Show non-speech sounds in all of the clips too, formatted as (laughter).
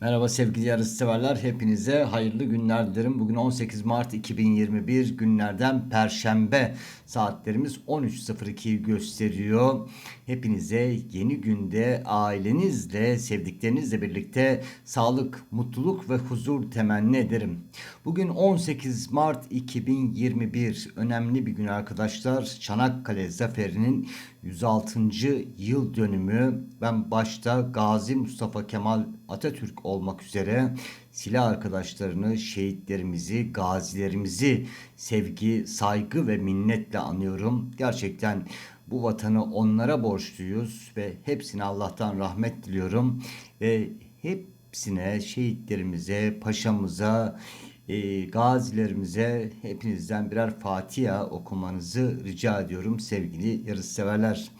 Merhaba sevgili yarışseverler. Hepinize hayırlı günler dilerim. Bugün 18 Mart 2021 günlerden Perşembe. Saatlerimiz 13.02'yi gösteriyor. Hepinize yeni günde ailenizle, sevdiklerinizle birlikte sağlık, mutluluk ve huzur temenni ederim. Bugün 18 Mart 2021 önemli bir gün arkadaşlar. Çanakkale Zaferi'nin 106. yıl dönümü. Ben başta Gazi Mustafa Kemal Atatürk olmak üzere silah arkadaşlarını, şehitlerimizi, gazilerimizi sevgi, saygı ve minnetle anıyorum. Gerçekten bu vatanı onlara borçluyuz ve hepsine Allah'tan rahmet diliyorum ve hepsine, şehitlerimize, paşamıza, e, gazilerimize hepinizden birer Fatiha okumanızı rica ediyorum sevgili yarışseverler.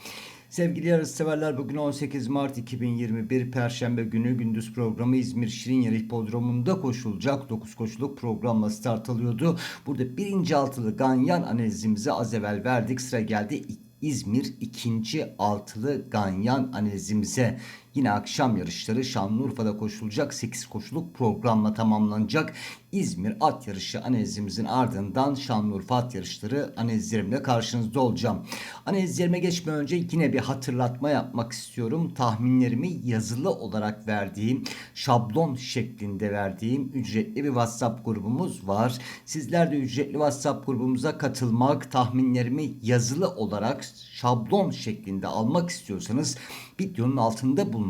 Sevgili yarışseverler bugün 18 Mart 2021 Perşembe günü gündüz programı İzmir Şirinyeri Hipodromu'nda koşulacak 9 koşuluk programla start alıyordu. Burada birinci altılı ganyan analizimizi az evvel verdik. Sıra geldi İzmir ikinci altılı ganyan analizimize. Yine akşam yarışları Şanlıurfa'da koşulacak 8 koşuluk programla tamamlanacak. İzmir at yarışı analizimizin ardından Şanlıurfa at yarışları analizlerimle karşınızda olacağım. Analizlerime geçmeden önce yine bir hatırlatma yapmak istiyorum. Tahminlerimi yazılı olarak verdiğim, şablon şeklinde verdiğim ücretli bir WhatsApp grubumuz var. Sizler de ücretli WhatsApp grubumuza katılmak, tahminlerimi yazılı olarak şablon şeklinde almak istiyorsanız videonun altında bulunan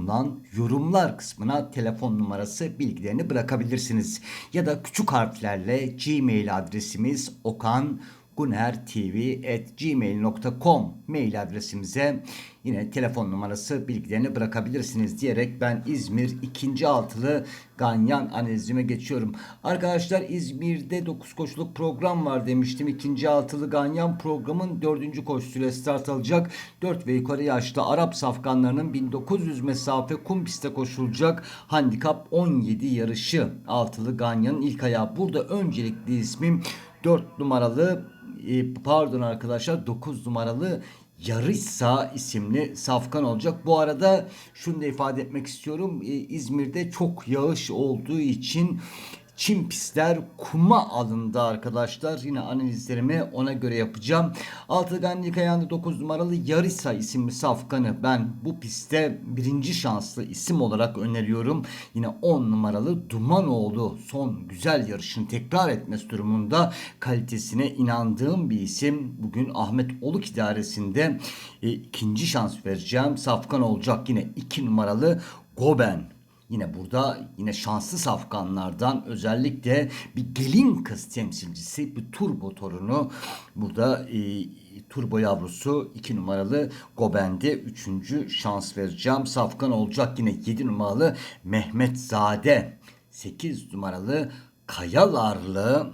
yorumlar kısmına telefon numarası bilgilerini bırakabilirsiniz. Ya da küçük harflerle gmail adresimiz okan gunertv.gmail.com mail adresimize yine telefon numarası bilgilerini bırakabilirsiniz diyerek ben İzmir ikinci altılı Ganyan analizime geçiyorum. Arkadaşlar İzmir'de 9 koşuluk program var demiştim. İkinci altılı Ganyan programın 4. koşusuyla start alacak. 4 ve yukarı yaşlı Arap safkanlarının 1900 mesafe kum pistte koşulacak. Handikap 17 yarışı altılı Ganyan'ın ilk ayağı. Burada öncelikli ismim 4 numaralı e, pardon arkadaşlar 9 numaralı Yarissa isimli safkan olacak. Bu arada şunu da ifade etmek istiyorum. E, İzmir'de çok yağış olduğu için çim pistler kuma alındı arkadaşlar. Yine analizlerimi ona göre yapacağım. Altıganlık ayağında 9 numaralı Yarisa isimli safkanı ben bu pistte birinci şanslı isim olarak öneriyorum. Yine 10 numaralı Dumanoğlu son güzel yarışını tekrar etmesi durumunda kalitesine inandığım bir isim. Bugün Ahmet Oluk idaresinde e, ikinci şans vereceğim. Safkan olacak yine 2 numaralı Goben Yine burada yine şanslı safkanlardan özellikle bir gelin kız temsilcisi bir turbo torunu burada e, turbo yavrusu 2 numaralı Goben'de 3. şans vereceğim. Safkan olacak yine 7 numaralı Mehmet Zade 8 numaralı Kayalarlı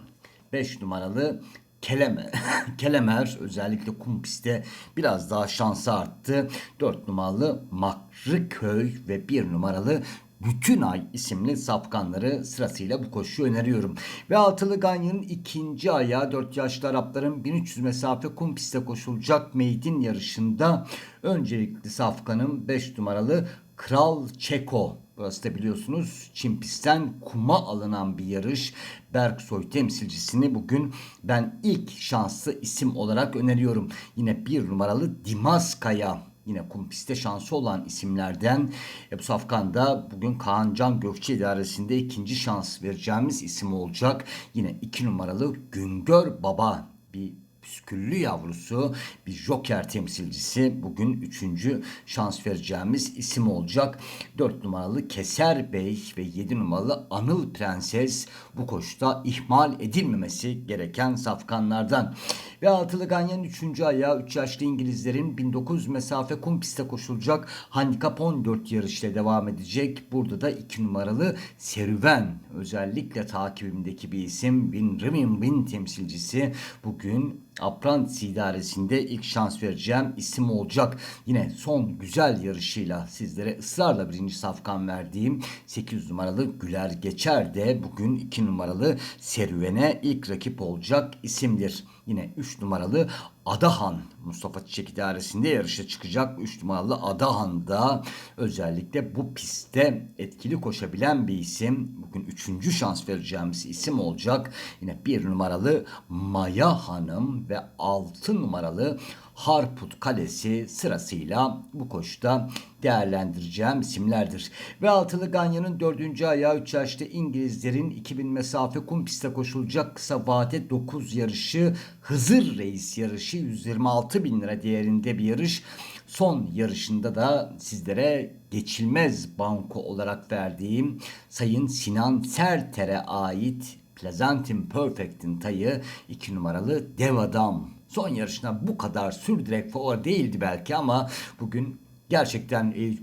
5 numaralı Keleme, (laughs) Kelemer özellikle kum pistte biraz daha şansı arttı. 4 numaralı Makrıköy ve 1 numaralı bütün Ay isimli safkanları sırasıyla bu koşuyu öneriyorum. Ve altılı Ganyan'ın ikinci ayağı 4 yaşlı Arapların 1300 mesafe kum pistte koşulacak meydin yarışında öncelikli safkanın 5 numaralı Kral Çeko Burası da biliyorsunuz Çin pistten kuma alınan bir yarış. Berksoy temsilcisini bugün ben ilk şanslı isim olarak öneriyorum. Yine bir numaralı Dimaskaya yine kum pistte şansı olan isimlerden Ebu Safkan da bugün Kaan Can Gökçe idaresinde ikinci şans vereceğimiz isim olacak. Yine iki numaralı Güngör Baba bir püsküllü yavrusu bir joker temsilcisi bugün üçüncü şans vereceğimiz isim olacak. 4 numaralı Keser Bey ve 7 numaralı Anıl Prenses bu koşuda ihmal edilmemesi gereken safkanlardan. Ve altılı Ganyan 3. ayağı 3 yaşlı İngilizlerin 1900 mesafe kum pistte koşulacak handikap 14 yarışla devam edecek. Burada da 2 numaralı Serüven özellikle takibimdeki bir isim Win Rimin Win temsilcisi bugün Apprentice idaresinde ilk şans vereceğim isim olacak. Yine son güzel yarışıyla sizlere ısrarla birinci safkan verdiğim 8 numaralı Güler Geçer de bugün 2 numaralı serüvene ilk rakip olacak isimdir. Yine 3 numaralı Adahan Mustafa Çiçek idaresinde yarışa çıkacak 3 numaralı Adahan'da özellikle bu pistte etkili koşabilen bir isim. Bugün 3. şans vereceğimiz isim olacak. Yine 1 numaralı Maya Hanım ve 6 numaralı Harput Kalesi sırasıyla bu koşuda değerlendireceğim isimlerdir. Ve altılı Ganya'nın dördüncü ayağı 3 yaşta İngilizlerin 2000 mesafe kum pistte koşulacak kısa vade 9 yarışı Hızır Reis yarışı 126 bin lira değerinde bir yarış. Son yarışında da sizlere geçilmez banko olarak verdiğim Sayın Sinan Serter'e ait Pleasantin Perfect'in tayı 2 numaralı Dev Adam. Son yarışına bu kadar sürdürek favori değildi belki ama bugün gerçekten e,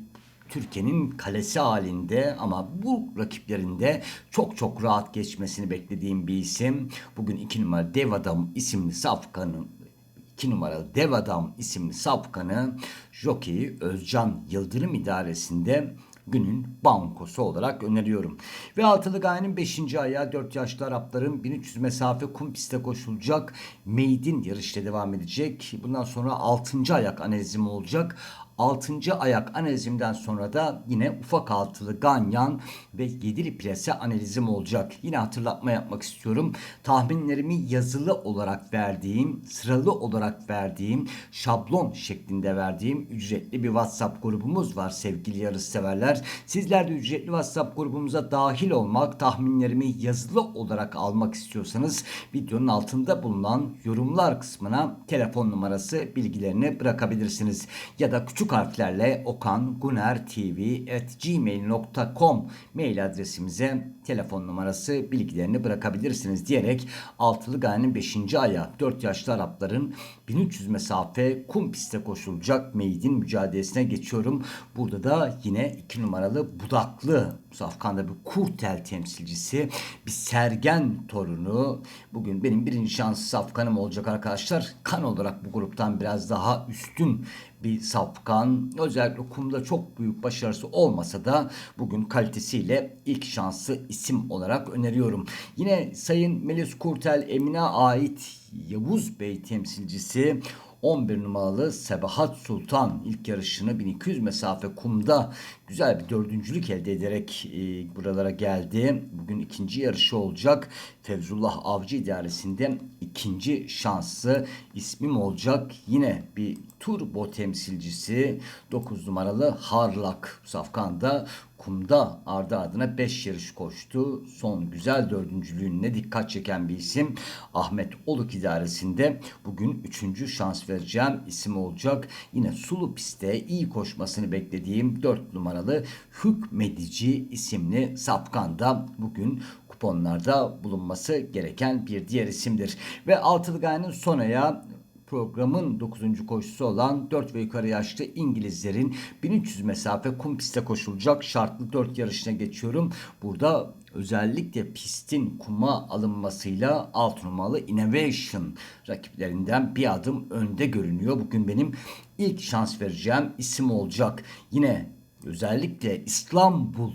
Türkiye'nin kalesi halinde ama bu rakiplerinde çok çok rahat geçmesini beklediğim bir isim. Bugün 2 numara Dev Adam isimli safkanın 2 numaralı Dev Adam isimli safkanı Jockey Özcan Yıldırım idaresinde günün bankosu olarak öneriyorum. Ve altılı gayenin 5. ayağı 4 yaşlı Arapların 1300 mesafe kum pistte koşulacak. Maid'in yarışta devam edecek. Bundan sonra 6. ayak analizim olacak. 6. ayak analizimden sonra da yine ufak altılı ganyan ve yedili plase analizim olacak. Yine hatırlatma yapmak istiyorum. Tahminlerimi yazılı olarak verdiğim, sıralı olarak verdiğim, şablon şeklinde verdiğim ücretli bir WhatsApp grubumuz var sevgili yarış severler. Sizler de ücretli WhatsApp grubumuza dahil olmak, tahminlerimi yazılı olarak almak istiyorsanız videonun altında bulunan yorumlar kısmına telefon numarası bilgilerini bırakabilirsiniz. Ya da küçük harflerle okangunertv.gmail.com mail adresimize telefon numarası bilgilerini bırakabilirsiniz diyerek Altılı Gaye'nin 5. aya 4 yaşlı Arapların 1300 mesafe kum pistte koşulacak meydin mücadelesine geçiyorum. Burada da yine 2 numaralı Budaklı Safkan'da bir kurtel temsilcisi bir Sergen torunu. Bugün benim birinci şans Safkan'ım olacak arkadaşlar. Kan olarak bu gruptan biraz daha üstün bir safkan. Özellikle kumda çok büyük başarısı olmasa da bugün kalitesiyle ilk şansı isim olarak öneriyorum. Yine Sayın Melis Kurtel Emine ait Yavuz Bey temsilcisi 11 numaralı Sebahat Sultan ilk yarışını 1200 mesafe kumda güzel bir dördüncülük elde ederek e, buralara geldi. Bugün ikinci yarışı olacak. Fevzullah Avcı idaresinde ikinci şansı ismim olacak. Yine bir turbo temsilcisi 9 numaralı Harlak Safkan'da kumda ardı ardına 5 yarış koştu. Son güzel dördüncülüğüne dikkat çeken bir isim. Ahmet Oluk idaresinde bugün 3. şans vereceğim isim olacak. Yine sulu pistte iyi koşmasını beklediğim 4 numaralı Hükmedici isimli Safkan'da bugün kuponlarda bulunması gereken bir diğer isimdir. Ve Altılı Gaye'nin son ayağı programın 9. koşusu olan 4 ve yukarı yaşlı İngilizlerin 1300 mesafe kum pistte koşulacak şartlı 4 yarışına geçiyorum. Burada özellikle pistin kuma alınmasıyla alt numaralı Innovation rakiplerinden bir adım önde görünüyor. Bugün benim ilk şans vereceğim isim olacak. Yine özellikle İstanbul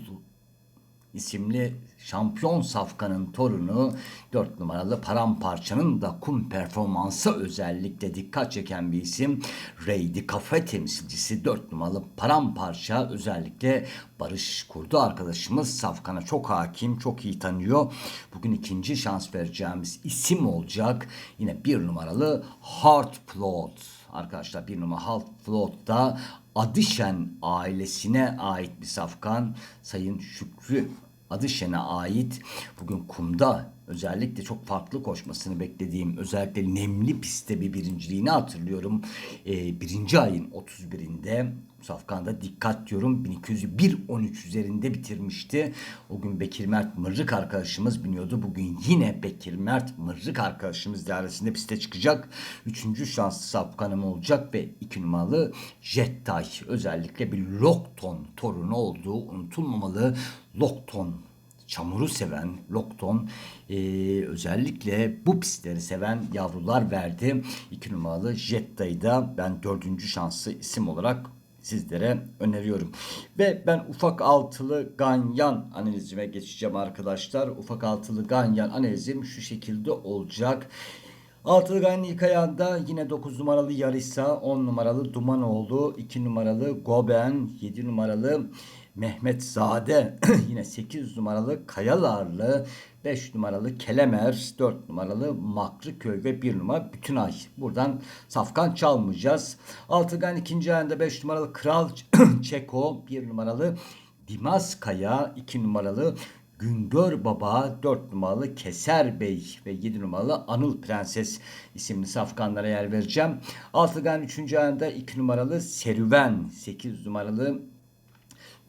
isimli şampiyon safkanın torunu 4 numaralı paramparçanın da kum performansı özellikle dikkat çeken bir isim. Reydi kafe temsilcisi 4 numaralı paramparça özellikle Barış Kurdu arkadaşımız safkana çok hakim, çok iyi tanıyor. Bugün ikinci şans vereceğimiz isim olacak. Yine bir numaralı Heartplot. Arkadaşlar bir numara Heartplot'ta Adişen ailesine ait bir safkan Sayın Şükrü Adışen'e ait bugün kumda özellikle çok farklı koşmasını beklediğim özellikle nemli pistte bir birinciliğini hatırlıyorum. Ee, birinci ayın 31'inde Safkan'da dikkat diyorum 1201-13 üzerinde bitirmişti. O gün Bekir Mert Mırrık arkadaşımız biniyordu. Bugün yine Bekir Mert Mırrık arkadaşımız dairesinde piste çıkacak. Üçüncü şanslı Safkan'ım olacak ve iki numaralı Jettay özellikle bir Lokton torunu olduğu unutulmamalı. Lokton çamuru seven Lokton e, özellikle bu pistleri seven yavrular verdi. İki numaralı Jetta'yı da ben dördüncü şanslı isim olarak sizlere öneriyorum. Ve ben ufak altılı ganyan analizime geçeceğim arkadaşlar. Ufak altılı ganyan analizim şu şekilde olacak. Altılı Gaye'nin ilk ayağında yine 9 numaralı Yarisa, 10 numaralı Dumanoğlu, 2 numaralı Goben, 7 numaralı Mehmet Zade, (clears throat) yine 8 numaralı Kayalarlı, 5 numaralı Kelemer, 4 numaralı Makrıköy ve 1 numara Bütünay. Buradan safkan çalmayacağız. Altıgan ikinci ayında 5 numaralı Kral (clears throat) Çeko, 1 numaralı Dimas Kaya, 2 numaralı Güngör Baba, 4 numaralı Keser Bey ve 7 numaralı Anıl Prenses isimli safkanlara yer vereceğim. Altıgan 3. ayında 2 numaralı Serüven, 8 numaralı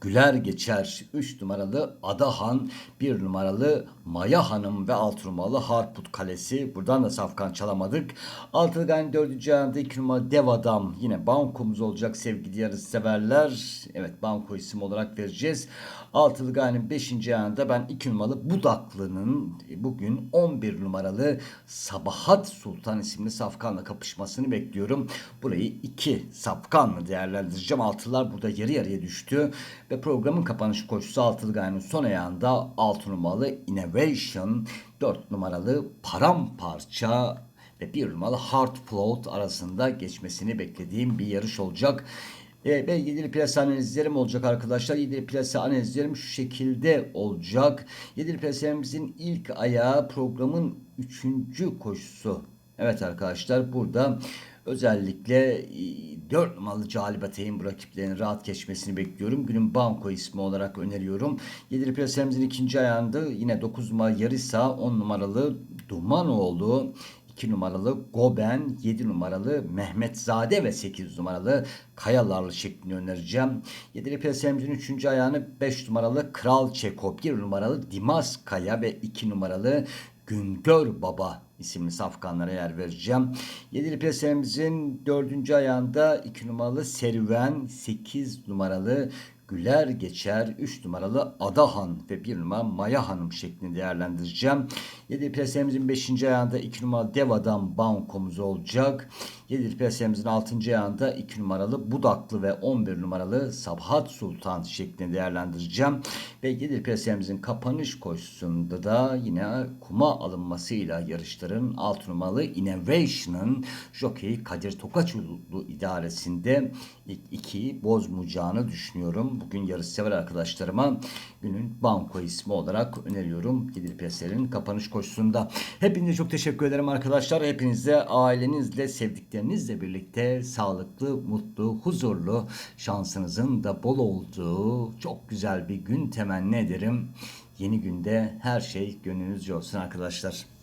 Güler Geçer 3 numaralı Adahan 1 numaralı Maya Hanım ve 6 numaralı Harput Kalesi. Buradan da safkan çalamadık. Altıgan 4. ayında 2 numaralı Dev Adam. Yine bankomuz olacak sevgili yarışseverler. Evet banko isim olarak vereceğiz. Altılı Gaye'nin 5. ayında ben 2 numaralı Budaklı'nın bugün 11 numaralı Sabahat Sultan isimli safkanla kapışmasını bekliyorum. Burayı 2 safkanla değerlendireceğim. Altılar burada yarı yarıya düştü. Ve programın kapanış koşusu Altılı Gaye'nin son ayağında 6 numaralı Innovation, 4 numaralı Paramparça ve 1 numaralı Hard Float arasında geçmesini beklediğim bir yarış olacak. E, ve yedili plasa analizlerim olacak arkadaşlar. Yedili plasa analizlerim şu şekilde olacak. Yedili plasemizin ilk ayağı programın üçüncü koşusu. Evet arkadaşlar burada özellikle 4 numaralı Calibateyn bu rakiplerin rahat geçmesini bekliyorum. Günün banko ismi olarak öneriyorum. Yedili plasemizin ikinci ayağında yine 9 numaralı Yarisa, 10 numaralı Dumanoğlu, 2 numaralı Goben, 7 numaralı Mehmetzade ve 8 numaralı Kayalarlı şeklini önereceğim. 7'li PSM'cinin 3. ayağını 5 numaralı Kral Çeko, 1 numaralı Dimas Kaya ve 2 numaralı Güngör Baba isimli safkanlara yer vereceğim. 7'li PSM'cinin 4. ayağında 2 numaralı Serüven, 8 numaralı Güler Geçer, 3 numaralı Adahan ve 1 numara Maya Hanım şeklinde değerlendireceğim. 7 PSM'imizin 5. ayağında 2 numaralı Dev Adam bankomuz olacak. 7 PSM'imizin 6. ayağında 2 numaralı Budaklı ve 11 numaralı Sabhat Sultan şeklinde değerlendireceğim. Ve 7 PSM'imizin kapanış koşusunda da yine kuma alınmasıyla yarışların 6 numaralı Innovation'ın jockey Kadir Tokaçoğlu idaresinde ilk ikiyi bozmayacağını düşünüyorum. Bugün yarışsever arkadaşlarıma günün banko ismi olarak öneriyorum. Gelir Piyasaların kapanış koşusunda. Hepinize çok teşekkür ederim arkadaşlar. Hepinize ailenizle, sevdiklerinizle birlikte sağlıklı, mutlu, huzurlu, şansınızın da bol olduğu çok güzel bir gün temenni ederim. Yeni günde her şey gönlünüzce olsun arkadaşlar.